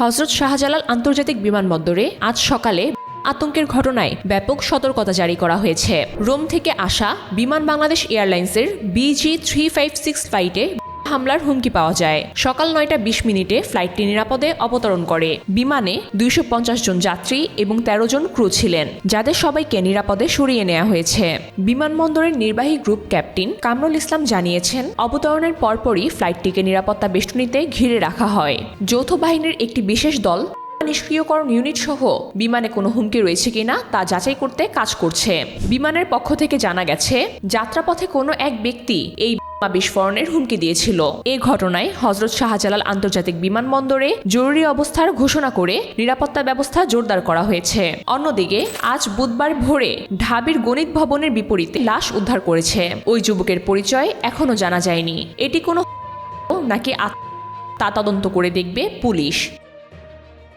হজরত শাহজালাল আন্তর্জাতিক বিমানবন্দরে আজ সকালে আতঙ্কের ঘটনায় ব্যাপক সতর্কতা জারি করা হয়েছে। রোম থেকে আসা বিমান বাংলাদেশ এয়ারলাইন্সের বিজি থ্রি ফাইভ সিক্স ফ্লাইটে হামলার হুমকি পাওয়া যায়। সকাল নয়টা বিশ মিনিটে ফ্লাইটটি নিরাপদে অবতরণ করে। বিমানে দুইশো পঞ্চাশ জন যাত্রী এবং ১৩ জন ক্রু ছিলেন, যাদের সবাইকে নিরাপদে সরিয়ে নেওয়া হয়েছে। বিমানবন্দরের নির্বাহী গ্রুপ ক্যাপ্টেন কামরুল ইসলাম জানিয়েছেন, অবতরণের পরপরই ফ্লাইটটিকে নিরাপত্তা বেষ্টনীতে ঘিরে রাখা হয়। যৌথ বাহিনীর একটি বিশেষ দল, নিষ্ক্রিয়করণ ইউনিট সহ বিমানে কোনো হুমকি রয়েছে কিনা তা যাচাই করতে কাজ করছে। বিমানের পক্ষ থেকে জানা গেছে, যাত্রাপথে কোনো এক ব্যক্তি এই বিস্ফোরণের হুমকি দিয়েছিল। এ ঘটনায় হজরত শাহজালাল আন্তর্জাতিক বিমানবন্দরে জরুরি অবস্থার ঘোষণা করে নিরাপত্তা ব্যবস্থা জোরদার করা হয়েছে। অন্যদিকে, আজ বুধবার ভোরে ঢাবির গণিত ভবনের বিপরীতে লাশ উদ্ধার করেছে। ওই যুবকের পরিচয় এখনও জানা যায়নি। এটি কোনো নাকি তা তদন্ত করে দেখবে পুলিশ।